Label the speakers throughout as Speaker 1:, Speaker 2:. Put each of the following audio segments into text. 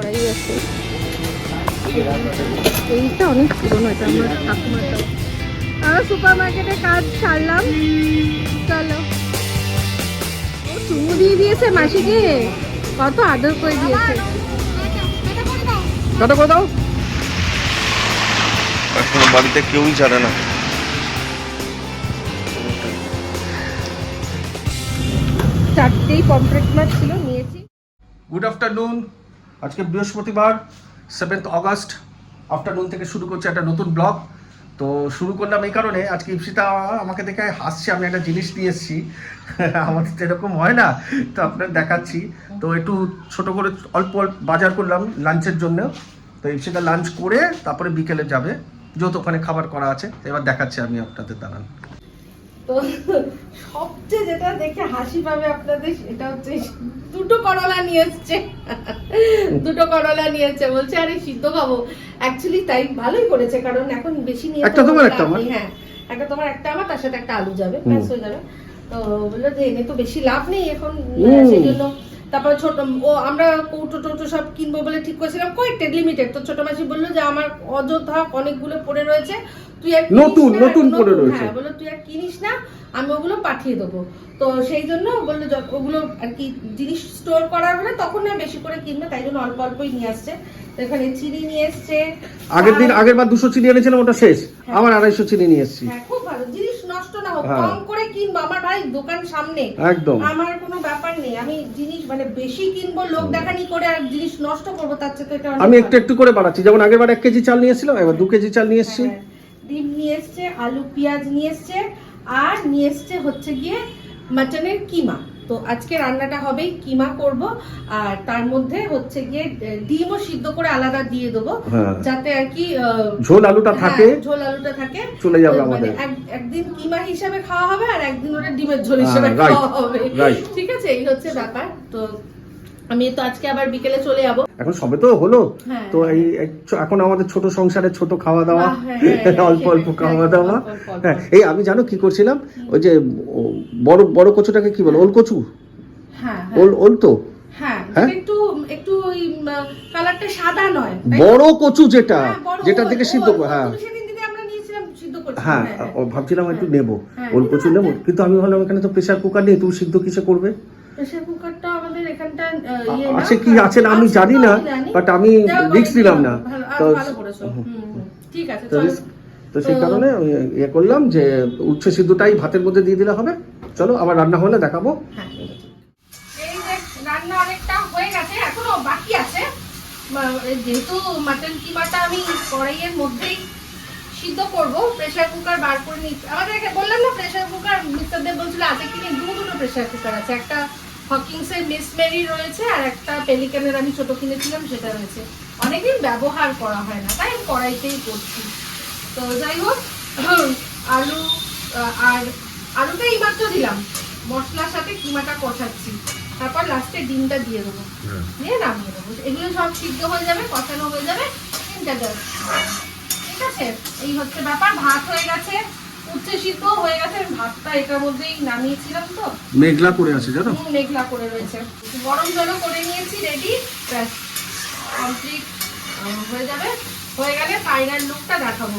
Speaker 1: কড়াই আছে। এইটা অনেক পুরনো এটা আমার ঠাকুমাটা আমরা সুপার মার্কেটে কাজ ছাড়লাম চলো। ও চুমু দিয়ে দিয়েছে মাসিকে। কত আদর করে দিয়েছে।
Speaker 2: কাটা করে দাও।
Speaker 3: এখন বাড়িতে কেউই জানে না।
Speaker 1: চারটেই পমফ্রেট মাছ ছিল নিয়েছি।
Speaker 2: গুড আফটারনুন আজকে বৃহস্পতিবার সেভেন্থ অগস্ট আফটারনুন থেকে শুরু করছে একটা নতুন ব্লগ তো শুরু করলাম এই কারণে, আজকে ইপসিতা আমাকে দেখে হাসছে, আমি একটা জিনিস নিয়ে এসেছি। আমাদের তো এরকম হয় না, তো আপনার দেখাচ্ছি। তো একটু ছোট করে অল্প অল্প বাজার করলাম লাঞ্চের জন্য। তো ইপসিতা লাঞ্চ করে তারপরে বিকেলে যাবে, যেহেতু ওখানে খাবার করা আছে, এবার দেখাচ্ছি আমি আপনাদের দাঁড়ান।
Speaker 1: তো সবচেয়ে যেটা দেখে হাসি পাবে আপনাদের সেটা হচ্ছে দুটো করলা নিয়ে এসছে। দুটো করলা নিয়ে এসছে। বলছে আরে সিদ্ধ খাব অ্যাকচুয়ালি তাই ভালোই করেছে কারণ এখন বেশি নিয়ে
Speaker 2: একটা তোমার, একটা আমার।
Speaker 1: হ্যাঁ একটা তোমার একটা আমার তার সাথে একটা আলু যাবে ব্যাস হয়ে যাবে তো বলল যে এনে তো বেশি লাভ নেই এখন। সেই জন্য তারপর ছোট ও আমরা কৌটো টৌটো সব কিনবো বলে ঠিক করেছিলাম। কয়েকটা লিমিটেড তো ছোট মাসি বলল যে আমার অযোধ্যা অনেকগুলো পড়ে রয়েছে। তুই আর
Speaker 2: নতুন, নতুন পড়ে রয়েছে।
Speaker 1: হ্যাঁ বলল তুই আর কিনিস না আমি ওগুলো পাঠিয়ে দেবো। তো সেই জন্য বলল ওগুলো আর কি জিনিস স্টোর করার হলে তখন না বেশি করে কিনবে তাই জন্য অল্প অল্পই নিয়ে আসছে। এখানে চিনি নিয়ে এসছে।
Speaker 2: আগের দিন আগের বার দুশো চিনি এনেছিলাম ওটা শেষ। আবার আড়াইশো চিনি নিয়ে এসেছি।
Speaker 1: হ্যাঁ খুব ভালো। জিনিস নষ্ট না হোক
Speaker 2: হ্যাঁ।
Speaker 1: কম করে কিনবো। আমার ভাই দোকান সামনে।
Speaker 2: একদম।
Speaker 1: আমার কোনো ব্যাপার নেই। আমি জিনিস মানে বেশি কিনবো লোক দেখানি করে আর জিনিস নষ্ট করব তার চেয়ে তো এটা
Speaker 2: আমি একটু একটু করে বাড়াচ্ছি। যেমন আগের বার এক কেজি চাল নিয়ে এসেছিলাম এবার দু কেজি চাল নিয়ে এসেছি।
Speaker 1: হ্যাঁ, ডিম নিয়ে এসছে আলু পেঁয়াজ নিয়ে এসছে আর নিয়ে এসছে হচ্ছে গিয়ে মাটনের কিমা। তো আজকে রান্নাটা হবে কিমা করব আর তার মধ্যে হচ্ছে গিয়ে ডিমও সিদ্ধ করে আলাদা দিয়ে দেবো
Speaker 2: হ্যাঁ।
Speaker 1: যাতে আর কি
Speaker 2: ঝোল আলুটা
Speaker 1: হ্যাঁ,
Speaker 2: থাকে
Speaker 1: ঝোল আলুটা থাকে
Speaker 2: চলে যাবে
Speaker 1: মানে
Speaker 2: আমাদের।
Speaker 1: একদিন কিমা হিসাবে খাওয়া হবে আর একদিন ওটা ডিমের ঝোল হিসাবে
Speaker 2: হ্যাঁ,
Speaker 1: খাওয়া হবে ঠিক আছে এই হচ্ছে ব্যাপার তো আমি তো আজকে আবার বিকেলে চলে যাব।
Speaker 2: এখন সবে তো হলো।
Speaker 1: হ্যাঁ।
Speaker 2: তো এই এখন আমাদের ছোট সংসারে ছোট খাওয়া দাওয়া
Speaker 1: হ্যাঁ, হ্যাঁ,
Speaker 2: অল্প অল্প খাওয়া দাওয়া। হ্যাঁ এই আমি জানো কি করছিলাম? ওই যে বড় বড় কচুটাকে কি বলে? ওল কচু
Speaker 1: হ্যাঁ
Speaker 2: ওল ওল তো?
Speaker 1: একটু একটু ওই কালারটা সাদা নয়
Speaker 2: বড় কচু যেটা যেটা থেকে সিদ্ধ হ্যাঁ। হ্যাঁ ভাবছিলাম একটু নেব। ওল কচু নেব। কিন্তু আমি ভাবলাম এখানে তো প্রেসার কুকার নেই তুমি সিদ্ধ কিসে করবে?
Speaker 1: প্রেসার কুকারটা আমাদের এখানটা আহ, ইয়ে।
Speaker 2: আছে কি আছে না আমি জানি না বাট আমি রিস্ক দিলাম। না তো।
Speaker 1: ঠিক আছে
Speaker 2: তো সেই কারণে ইয়ে করলাম যে উচ্ছে সিদ্ধটাই ভাতের মধ্যে দিয়ে দিলে হবে চলো আবার রান্না হলে দেখাবো
Speaker 1: হ্যাঁ, ঠিক আছে। এই যে রান্না অনেকটা হয়ে গেছে এখনও বাকি আছে যেহেতু মাটন কিমাটা আমি কড়াইয়ের মধ্যেই সিদ্ধ করব প্রেসার কুকার বার করে নিচ্ছি আমাদের বললাম না প্রেসার কুকার মিস্টার দেব বলছিল আছে কি নেই দু দুটো প্রেসার কুকার আছে? একটা হকিংসের মিস মেরি রয়েছে আর একটা পেলিকানের আমি ছোট কিনেছিলাম সেটা রয়েছে। অনেকদিন ব্যবহার করা হয় না তাই আমি কড়াইতেই করছি। তো যাই হোক আলু আর আলুটা এইমাত্র দিলাম। মশলার সাথে কিমাটা কষাচ্ছি। তারপর লাস্টে ডিমটা দিয়ে দেবো। দিয়ে নামিয়ে দেবো। এগুলো সব সিদ্ধ হয়ে যাবে কষানো হয়ে যাবে তিনটা দেব ঠিক আছে? এই হচ্ছে ব্যাপার ভাত হয়ে গেছে উচ্ছে সিদ্ধ হয়ে গেছে ভাতটা এটার মধ্যেই নামিয়েছিলাম তো।
Speaker 2: মেঘলা করে আছে জানো?
Speaker 1: মেঘলা করে রয়েছে। গরম জলও করে নিয়েছি রেডি ব্যাস কমপ্লিট হয়ে যাবে। হয়ে গেলে ফাইনাল লুকটা দেখাবো।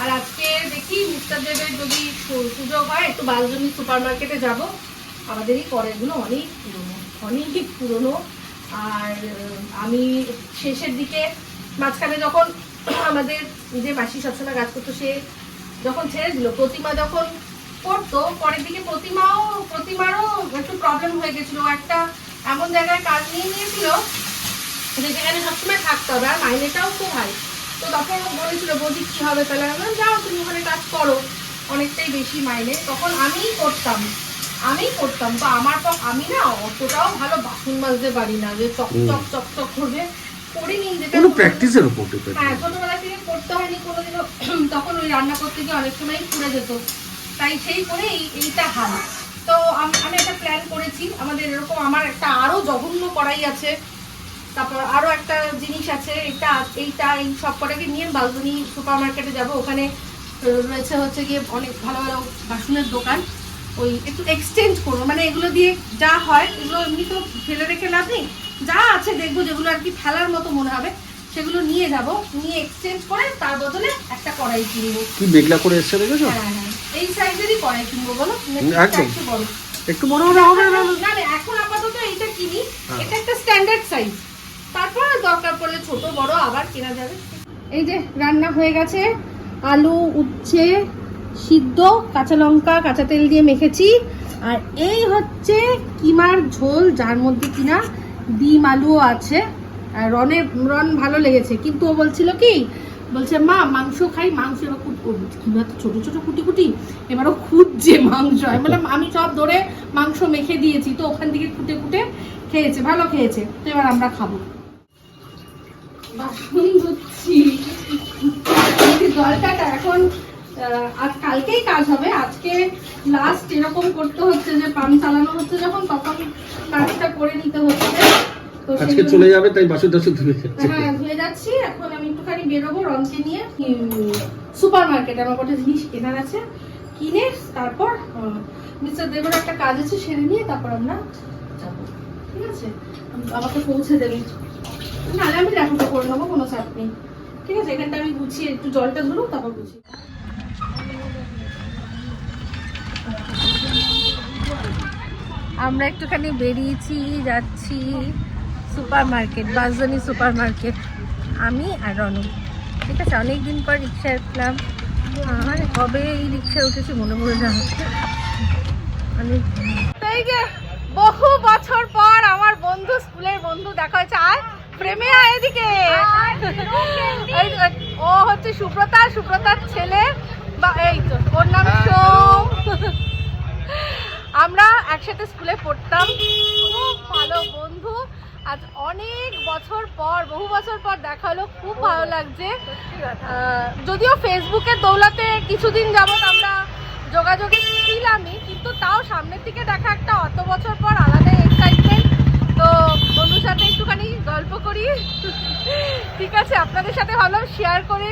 Speaker 1: আর আজকে দেখি মিস্টার দেবের যদি সুযোগ হয় একটু বালজনি সুপার মার্কেটে যাব। আমাদেরই করে এগুলো অনেক পুরনো অনেক পুরনো। আর আমি শেষের দিকে মাঝখানে যখন আমাদের যে মাসি সবসময় কাজ করতো সে যখন ছেড়ে দিল প্রতিমা যখন করতো পরের দিকে প্রতিমাও প্রতিমারও একটু প্রবলেম হয়ে গেছিল। একটা এমন জায়গায় কাজ নিয়ে নিয়েছিল যে সেখানে সবসময় থাকতে হবে আর মাইনেটাও খুব হাই তো তখন বলেছিল বৌদি কি হবে তাহলে? আমি যাও তুমি ওখানে কাজ করো। অনেকটাই বেশি মাইনে। তখন আমিই করতাম আমি করতাম। তো আমার আমি না অতটাও ভালো বাসন মাজতে পারি না যে চক চক চক চক করবে। করিনি যেটা
Speaker 2: কোনো প্র্যাকটিসের উপর depend
Speaker 1: হ্যাঁ। ছোটবেলা থেকে করতে হয়নি কোনোদিনও তখন ওই রান্না করতে গিয়ে অনেক সময় পুড়ে যেত। তাই সেই করে এইটা হাল। তো আমি একটা প্ল্যান করেছি আমাদের এরকম আমার একটা আরও জঘন্য কড়াই আছে তারপর আরও একটা জিনিস আছে এটা এইটা এই সব কটাকে নিয়ে বালকনি সুপার মার্কেটে যাব। ওখানে রয়েছে হচ্ছে গিয়ে অনেক ভালো ভালো বাসনের দোকান। ওই একটু এক্সচেঞ্জ করব। মানে এগুলো দিয়ে যা হয় এগুলো এমনি তো ফেলে রেখে লাভ নেই। যা আছে দেখব যেগুলো আর কি ফেলার মতো মনে হবে সেগুলো নিয়ে যাব। নিয়ে এক্সচেঞ্জ করে তার বদলে একটা কড়াই কিনবো।
Speaker 2: কি মেঘলা করে এসছে দেখেছ?
Speaker 1: হ্যাঁ হ্যাঁ। এই সাইজেরই কড়াই কিনবো বলো
Speaker 2: একদম।
Speaker 1: একটু বড়।
Speaker 2: একটু বড় হবে না?
Speaker 1: না না এখন আপাতত এইটা কিনি।
Speaker 2: হ্যাঁ।
Speaker 1: এটা একটা স্ট্যান্ডার্ড সাইজ তারপর দরকার পড়লে ছোট বড় আবার কেনা যাবে। এই যে রান্না হয়ে গেছে। আলু উচ্ছে সিদ্ধ কাঁচা লঙ্কা কাঁচা তেল দিয়ে মেখেছি। আর এই হচ্ছে কিমার ঝোল যার মধ্যে কিনা ডিম, আলুও আছে রনের রন ভালো লেগেছে। কিন্তু ও বলছিল কি, বলছে, মা, মাংস খাই, মাংস এবার তো ছোটো ছোটো কুটি কুটি এবারও খুঁজছে মাংস। আমি আমি সব ধরে মাংস মেখে দিয়েছি, তো ওখান থেকে কুটে কুটে খেয়েছে, ভালো খেয়েছে, তো এবার আমরা খাব। বাসন ধুচ্ছি। জলটাটা এখন আজ কালকেই কাজ হবে। আজকে লাস্ট এরকম করতে হচ্ছে যে পাম্প চালানো হচ্ছে যখন তখন কাজটা করে নিতে হচ্ছে।
Speaker 2: আজকে চলে যাবে তাই বাসন টাসন ধুয়ে যাচ্ছে।
Speaker 1: হ্যাঁ ধুয়ে যাচ্ছি। এখন আমি একটুখানি বেরোবো রনকে নিয়ে সুপার মার্কেটে আমার কটা জিনিস কেনার আছে কিনে তারপর মিস্টার দেবের একটা কাজ আছে সেরে নিয়ে তারপর আমরা যাব। ঠিক আছে? আমাকে পৌঁছে দেবে। নাহলে আমি র্যাপিডো করে নেব কোনো চাপ নেই। ঠিক আছে? এখানটা আমি গুছিয়ে একটু জলটা ধরো তারপর গুছিয়ে আমরা একটুখানি বেরিয়েছি যাচ্ছি সুপার মার্কেট বাসদানি সুপার মার্কেট আমি আর রনু। ঠিক আছে অনেক দিন পর রিক্সা উঠলাম। আর কবে এই রিক্সা উঠেছি মনে পড়ে না। অনেক এই যে বহু বছর পর আমার বন্ধু স্কুলের বন্ধু দেখা হয়েছে। আর প্রেমে আয় এদিকে। ও হচ্ছে সুব্রতা সুব্রতার ছেলে। বা এই তো ওর নাম সোম। আমরা একসাথে স্কুলে পড়তাম। খুব ভালো বন্ধু। আজ অনেক বছর পর বহু বছর পর দেখা হলো। খুব ভালো লাগছে। যদিও ফেসবুকের দৌলাতে কিছুদিন যাবৎ আমরা যোগাযোগে ছিলামই কিন্তু তাও সামনের দিকে দেখা একটা অত বছর পর আলাদা সাথে একটুখানি গল্প করি। ঠিক আছে আপনাদের সাথে ভাবলাম শেয়ার করি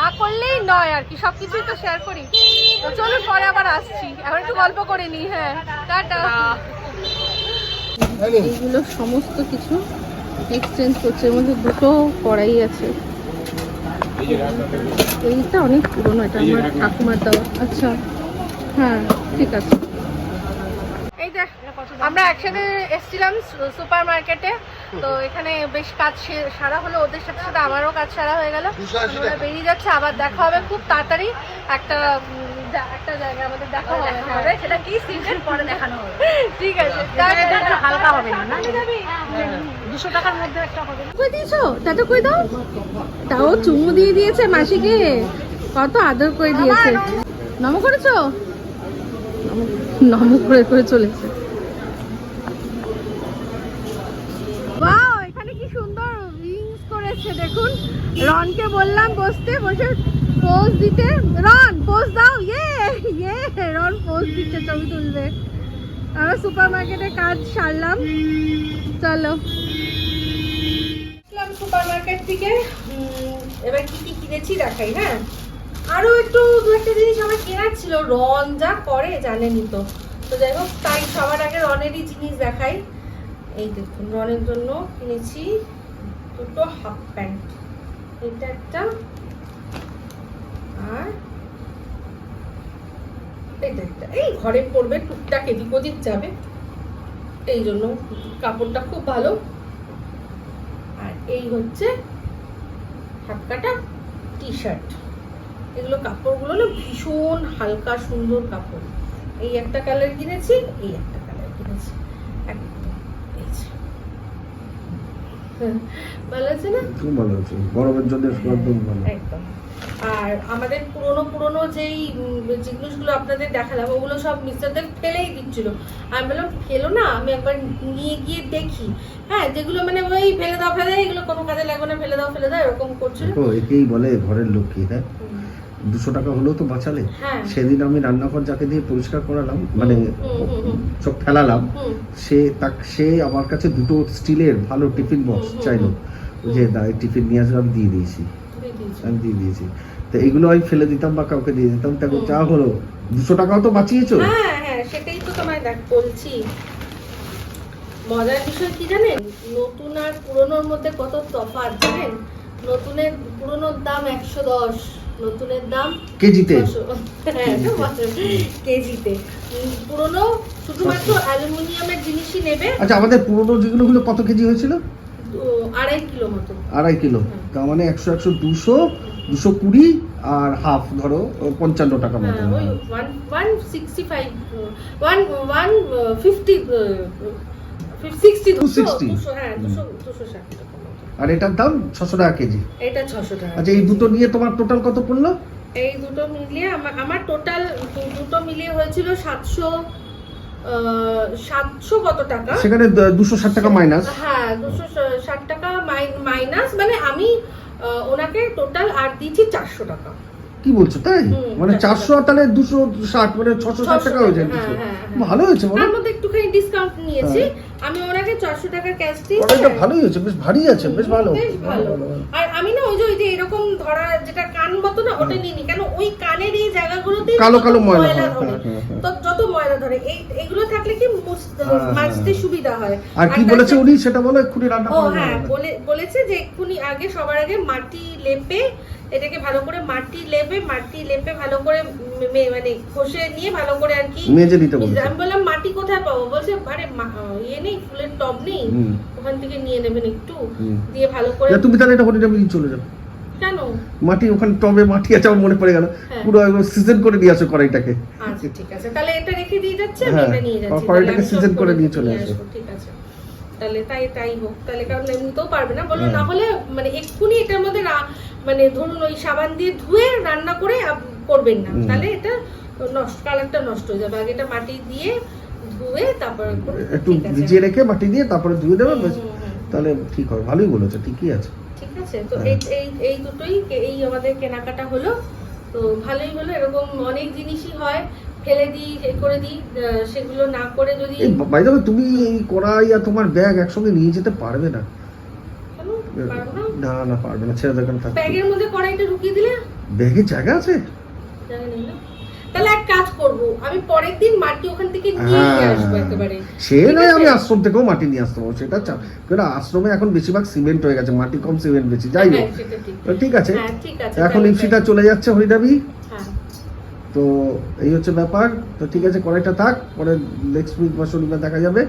Speaker 1: না করলেই নয় আর কি সব কিছুই তো শেয়ার করি। তো চলুন পরে আবার আসছি। এখন একটু গল্প করে নিই হ্যাঁ। টাটা। এইগুলো সমস্ত কিছু এক্সচেঞ্জ করছে এর মধ্যে দুটো কড়াই আছে। এইটা অনেক পুরনো এটা আমার ঠাকুমার দেওয়া। আচ্ছা হ্যাঁ ঠিক আছে। আমরা একসাথে এসেছিলাম সুপার মার্কেটে তো এখানে বেশ কাজ সারা হলো ওদের সাথে সাথে আমারও কাজ সারা হয়ে গেল। বেরিয়ে যাচ্ছে আবার দেখা হবে খুব তাড়াতাড়ি। একটা একটা জায়গা আমাদের দেখা হবে। হবে। সেটা কি সিজন? পরে দেখানো হবে। ঠিক আছে হালকা হবে না? দুশো টাকার মধ্যে একটা হবে কই দিয়েছ? দাদা কই দাও? তাও চুমু দিয়ে দিয়েছে মাসিকে। কত আদর করে দিয়েছে। নম করেছ? নম করে করে চলেছে বাহ এখানে কি সুন্দর রিংস করেছে দেখুন রনকে বললাম, বসতে, বসে পোজ দিতে। রন পোজ দাও। ইয়ে ইয়ে রন পোজ দিচ্ছে, ছবি তুলবে। আমরা সুপার মার্কেটে কাজ সারলাম। চলো। থেকে। এবার কিনেছি দেখাই হ্যাঁ? আরও একটু দু একটা জিনিস আমার কেনার ছিল। রন যা করে তো। তো তাই সবার আগে রনেরই জিনিস দেখাই। এই দেখুন, রনের জন্য কিনেছি দুটো হাফ প্যান্ট এটা একটা, আর এটা একটা। এই ঘরে পড়বে টুকটাক এদিক ওদিক যাবে। এই জন্য কাপড়টা খুব ভালো। আর এই হচ্ছে হাত কাটা টি শার্ট এগুলো কাপড়গুলো না ভীষণ হালকা সুন্দর কাপড়। এই একটা কালার কিনেছি, এই একটা কালার কিনেছি একদম এই যে। হ্যাঁ, ভালো আছে না?
Speaker 2: খুব ভালো আছে। গরমের জন্য একদম ভালো।
Speaker 1: একদম। আর আমাদের পুরনো পুরনো যেই জিনিসগুলো আপনাদের দেখালাম ওগুলো সব মিস্টারদের ফেলেই দিচ্ছিল। আমি বললাম ফেলো না আমি একবার নিয়ে গিয়ে দেখি। হ্যাঁ যেগুলো মানে ওই ফেলে দাও ফেলে দাও এগুলো কোনো কাজে লাগবে না ফেলে দাও ফেলে দাও এরকম করছিল।
Speaker 2: একেই বলে ঘরের লক্ষ্মী হ্যাঁ দুশো টাকা হলেও তো বাঁচালে।
Speaker 1: হ্যাঁ।
Speaker 2: সেদিন আমি রান্নাঘর যাকে দিয়ে পরিষ্কার করালাম মানে। সব ফেলালাম সে তাক সে আমার কাছে দুটো স্টিলের ভালো টিফিন বক্স চাইলো। যে টিফিন নিয়ে আসবে আমি দিয়ে দিয়েছি। আমি দিয়ে দিয়েছি। তো এগুলো আমি ফেলে দিতাম বা কাউকে দিয়ে দিতাম তাকে যা হলো দুশো টাকাও তো বাঁচিয়েছো?
Speaker 1: হ্যাঁ হ্যাঁ সেটাই তো তোমায় দেখ বলছি। মজার বিষয় কি জানেন? নতুন আর পুরনোর মধ্যে কত তফাৎ জানেন? নতুনের পুরনোর দাম একশো দশ। নতুনের দাম?
Speaker 2: কেজিতে।
Speaker 1: হ্যাঁ, কেজিতে। পুরনো শুধুমাত্র অ্যালুমিনিয়ামের জিনিসই নেবে।
Speaker 2: আচ্ছা আমাদের পুরোনো যেগুলোগুলো কত কেজি হয়েছিল?
Speaker 1: তো আড়াই কিলো মতো।
Speaker 2: আড়াই কিলো। তার মানে একশো একশো দুশো দুশো কুড়ি আর হাফ ধরো পঞ্চান্ন টাকা মতো।
Speaker 1: হ্যাঁ one sixty five one one fifty sixty দুশো
Speaker 2: 260
Speaker 1: হ্যাঁ দুশো দুশো ষাট।
Speaker 2: আর এটার দাম ছশো টাকা কেজি।
Speaker 1: এটা ছশো টাকা
Speaker 2: আচ্ছা এই দুটো নিয়ে তোমার টোটাল কত পড়ল?
Speaker 1: এই দুটো মিলিয়ে আমার আমার টোটাল দুটো মিলিয়ে হয়েছিল সাতশো সাতশো কত টাকা?
Speaker 2: সেখানে দুশো ষাট টাকা মাইনাস
Speaker 1: হ্যাঁ দুশো ষাট টাকা মাইনাস মানে আমি ওনাকে টোটাল আর দিয়েছি চারশো টাকা।
Speaker 2: কি বলছো তাই? মানে
Speaker 1: চারশো
Speaker 2: চারশো তাহলে দুশো ষাট মানে ছশো ষাট টাকা হয়ে যায়
Speaker 1: হ্যাঁ,
Speaker 2: কিছু।
Speaker 1: হ্যাঁ, হ্যাঁ।
Speaker 2: ভালো হয়েছে বলো।
Speaker 1: তার মধ্যে একটুখানি ডিসকাউন্ট নিয়েছি। আমি ওনাকে চারশো টাকা ক্যাশ দিয়েছি।
Speaker 2: ভালোই হয়েছে বেশ ভারী আছে বেশ ভালো।
Speaker 1: বেশ ভালো। আর আমি না ওই যে ওই যে এরকম ধরা যেটা কান মতো না ওটা নিইনি। কেন ওই কানের এই জায়গাগুলোতে
Speaker 2: কালো কালো ময়লা
Speaker 1: ধরে
Speaker 2: হ্যাঁ, হ্যাঁ, হ্যাঁ।
Speaker 1: তো যত ময়লা ধরে এই এগুলো থাকলে কি মুছতে-
Speaker 2: হ্যাঁ, হ্যাঁ,
Speaker 1: মাজতে
Speaker 2: হ্যাঁ।
Speaker 1: সুবিধা হয়।
Speaker 2: আর কি বলেছে উনি? সেটা বলো এক্ষুনি রান্না
Speaker 1: ও হ্যাঁ বলে বলেছে যে এক্ষুনি আগে সবার আগে মাটি লেপে এটাকে ভালো করে মাটি লেপে মাটি লেপে ভালো করে মানে ঘষে নিয়ে ভালো করে আর কি
Speaker 2: মেজে দিতে বলেছে।
Speaker 1: আমি বললাম মাটি কোথায় পাবো? বলছে আরে ইয়ে নেই ফুলের টব নেই। ওখান থেকে নিয়ে নেবেন একটু দিয়ে ভালো করে
Speaker 2: তুমি তাহলে এটা হোটেলে নিয়ে চলে যাও।
Speaker 1: কেন?
Speaker 2: মাটি ওখানে টবে মাটি আছে আমার মনে পড়ে গেল।
Speaker 1: হ্যাঁ।
Speaker 2: পুরো সিজন করে দিয়ে আসো কড়াইটাকে।
Speaker 1: আচ্ছা ঠিক আছে। তাহলে এটা রেখে দিয়ে যাচ্ছে আমি
Speaker 2: হ্যাঁ,
Speaker 1: এটা নিয়ে যাচ্ছি।
Speaker 2: কড়াইটাকে
Speaker 1: সব
Speaker 2: করে নিয়ে চলে আসো।
Speaker 1: আসব, ঠিক আছে। তাহলে তাই তাই হোক। তাহলে কারণ এমনিতেও পারবে না। বলো
Speaker 2: হ্যাঁ।
Speaker 1: না হলে মানে এক্ষুনি এটার মধ্যে মানে ধরুন ওই সাবান দিয়ে ধুয়ে রান্না করে করবেন না। তাহলে এটা নষ্ট কালারটা নষ্ট হয়ে যাবে। আগে এটা মাটি দিয়ে ধুয়ে তারপর
Speaker 2: একটু ভিজিয়ে রেখে মাটি দিয়ে তারপরে ধুয়ে দেবে
Speaker 1: হুম,
Speaker 2: বেশ
Speaker 1: হুম, হুম।
Speaker 2: তাহলে ঠিক হবে। ভালোই বলেছ ঠিকই আছে।
Speaker 1: ঠিক আছে। তো
Speaker 2: হ্যাঁ।
Speaker 1: এই এই এই দুটোই এই আমাদের কেনাকাটা হলো। তো ভালোই হলো। এরকম অনেক জিনিসই হয়। ফেলে দিই করে দিই সেগুলো না করে যদি
Speaker 2: তুমি এই কড়াই আর তোমার ব্যাগ একসঙ্গে নিয়ে যেতে পারবে না।
Speaker 1: না?
Speaker 2: না না পারবে না ছেড়ে দোকান থাকবে
Speaker 1: ব্যাগের মধ্যে কড়াইটা ঢুকিয়ে দিলে?
Speaker 2: ব্যাগে জায়গা আছে?
Speaker 1: তাহলে এক কাজ করব আমি পরের দিন মাটি ওখান থেকে নিয়ে
Speaker 2: হ্যাঁ।
Speaker 1: আসব একেবারে।
Speaker 2: সে নয়? আমি আশ্রম থেকেও মাটি নিয়ে আসতে পারব সেটা চাপ কেন আশ্রমে এখন বেশিরভাগ সিমেন্ট হয়ে গেছে মাটি কম সিমেন্ট বেশি যাই
Speaker 1: হ্যাঁ,
Speaker 2: হোক।
Speaker 1: ঠিক।
Speaker 2: আছে।
Speaker 1: হ্যাঁ, ঠিক আছে,
Speaker 2: এখন ইপসিটা চলে যাচ্ছে হরিদাবি। তো এই হচ্ছে ব্যাপার। তো ঠিক আছে কড়াইটা থাক পরে নেক্সট উইক বা শনিবার দেখা যাবে।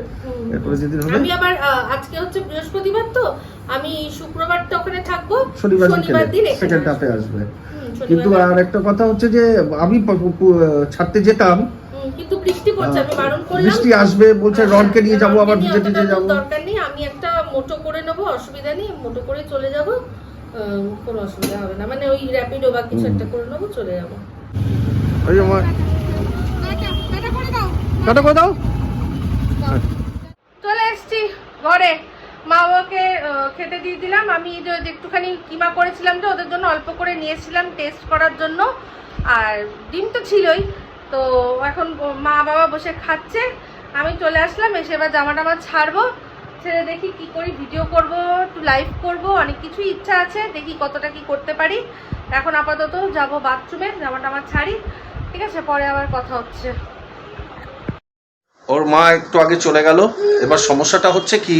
Speaker 2: এরপরে যেদিন হবে।
Speaker 1: আমি আবার আজকে হচ্ছে বৃহস্পতিবার তো আমি শুক্রবারটা ওখানে থাকব।
Speaker 2: শনিবার
Speaker 1: দিন
Speaker 2: সেকেন্ড হাফে আসবে। কিন্তু আর একটা কথা হচ্ছে যে আমি ছাড়তে যেতাম।
Speaker 1: কিন্তু বৃষ্টি পড়ছে আমি বারণ করলাম।
Speaker 2: বৃষ্টি আসবে বলছে
Speaker 1: হ্যাঁ,
Speaker 2: রনকে নিয়ে যাব আবার ভিজে টিজে যাব।
Speaker 1: দরকার নেই আমি একটা মোটো করে নেব অসুবিধা নেই মোটো করে চলে যাব। কোনো অসুবিধা হবে না মানে ওই র্যাপিডো বা কিছু একটা করে নেব চলে যাব। চলে এসছি ঘরে। মা বাবাকে খেতে দিয়ে দিলাম। আমি একটুখানি কিমা করেছিলাম যে ওদের জন্য অল্প করে নিয়েছিলাম টেস্ট করার জন্য। আর ডিম তো ছিলই। তো এখন মা বাবা বসে খাচ্ছে। আমি চলে আসলাম, এসে এবার জামা টামা ছাড়বো। ছেড়ে দেখি কি করি, ভিডিও করব, একটু লাইভ করব, অনেক কিছু ইচ্ছা আছে। দেখি কতটা কি করতে পারি। এখন আপাতত যাব বাথরুমে জামা টামা ছাড়ি। ঠিক আছে পরে আবার কথা হচ্ছে।
Speaker 3: ওর মা একটু আগে চলে গেল। এবার সমস্যাটা হচ্ছে কি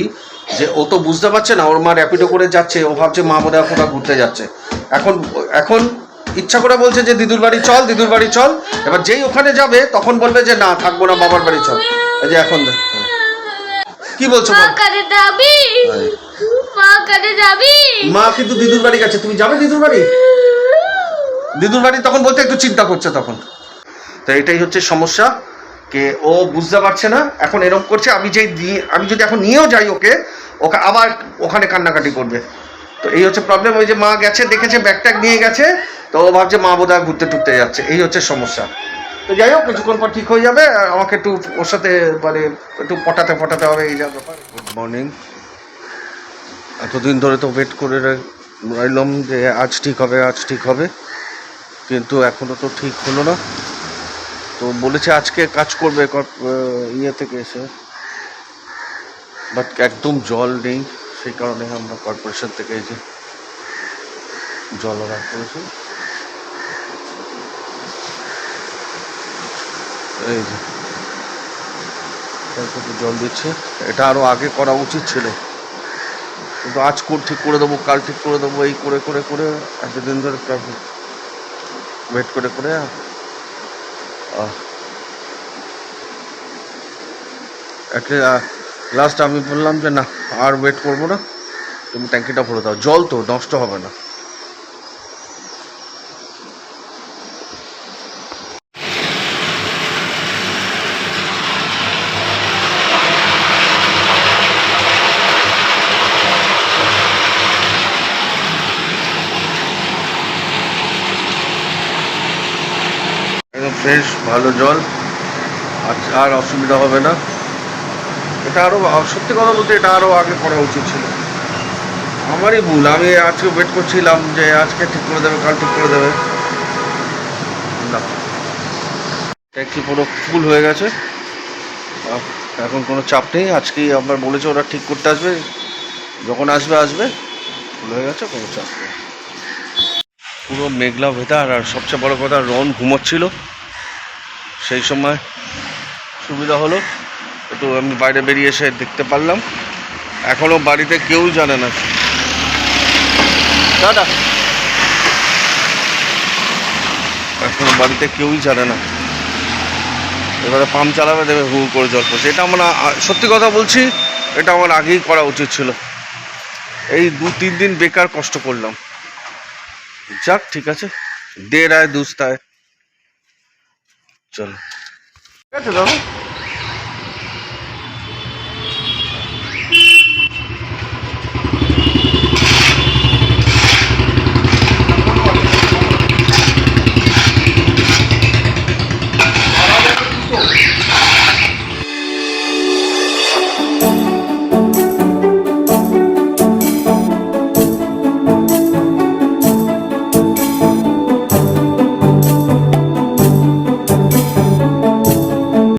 Speaker 3: যে ও তো বুঝতে পারছে না ওর মা র্যাপিডো করে যাচ্ছে ও ভাবছে মা বোধহয় কোথাও ঘুরতে যাচ্ছে। এখন এখন ইচ্ছা করে বলছে যে দিদুর বাড়ি চল দিদুর বাড়ি চল। এবার যেই ওখানে যাবে তখন বলবে যে না থাকব না বাবার বাড়ি চল। এই যে এখন কি বলছো
Speaker 4: মা?
Speaker 3: বল?
Speaker 4: যাবি? মা কানে যাবি?
Speaker 3: মা কিন্তু দিদুর বাড়ি গেছে। তুমি যাবে দিদুর বাড়ি? দিদুর বাড়ি তখন বলতে একটু চিন্তা করছে তখন। তো এটাই হচ্ছে সমস্যা, কে ও বুঝতে পারছে না, এখন এরকম করছে, আমি যেই আমি যদি এখন নিয়েও যাই ওকে ওকে আবার ওখানে কান্নাকাটি করবে। তো এই হচ্ছে প্রবলেম ওই যে মা গেছে, দেখেছে ব্যাগ ট্যাগ নিয়ে গেছে, তো ও ভাবছে মা বোধহয় ঘুরতে টুরতে যাচ্ছে, এই হচ্ছে সমস্যা। তো যাই হোক, কিছুক্ষণ পর ঠিক হয়ে যাবে, আর আমাকে একটু ওর সাথে মানে একটু পটাতে পটাতে হবে, এই যা ব্যাপার। গুড মর্নিং এতদিন ধরে তো ওয়েট করে রইলাম যে আজ ঠিক হবে, আজ ঠিক হবে, কিন্তু এখনও তো ঠিক হলো না। তো বলেছে আজকে কাজ করবে কর- ইয়ে থেকে এসে। বাট একদম জল নেই, সেই কারণে আমরা কর্পোরেশন থেকে যে জল অর্ডার করেছি। এই যে
Speaker 2: জল দিচ্ছে। এটা আরও আগে করা উচিত ছিল। কিন্তু আজ কর ঠিক করে দেবো, কাল ঠিক করে দেবো, এই করে করে করে, এতদিন ধরে ওয়েট করে করে লাস্ট আমি বললাম যে না, আর ওয়েট করব না। তুমি ট্যাঙ্কিটা ভরে দাও। জল তো নষ্ট হবে না। একদম ফ্রেশ ভালো জল। আর অসুবিধা হবে না। এটা আরও সত্যি কথা বলতে এটা আরও আগে করা উচিত ছিল। আমারই ভুল। আমি আজকে ওয়েট করছিলাম যে আজকে ঠিক করে দেবে, কাল ঠিক করে দেবে। না। ট্যাক্সি পুরো ফুল হয়ে গেছে। এখন কোনো চাপ নেই। আজকেই আবার বলেছে ওরা ঠিক করতে আসবে। যখন আসবে আসবে। ফুল হয়ে গেছে, কোনো চাপ নেই। পুরো মেঘলা ভেতার আর সবচেয়ে বড় কথা, রন ঘুমোচ্ছিল। সেই সময় সুবিধা হলো। একটু আমি বাইরে বেরিয়ে এসে দেখতে পারলাম। এখনও বাড়িতে কেউ জানে না। দাদা। এখনও বাড়িতে কেউই জানে না। এবারে পাম্প চালাবে দেবে, হু করে জল পড়ছে। এটা আমার সত্যি কথা বলছি, এটা আমার আগেই করা উচিত ছিল। এই দু, তিন দিন বেকার কষ্ট করলাম। যাক, ঠিক আছে। দে রায় দুস্তায় চলো। ঠিক আছে দাদা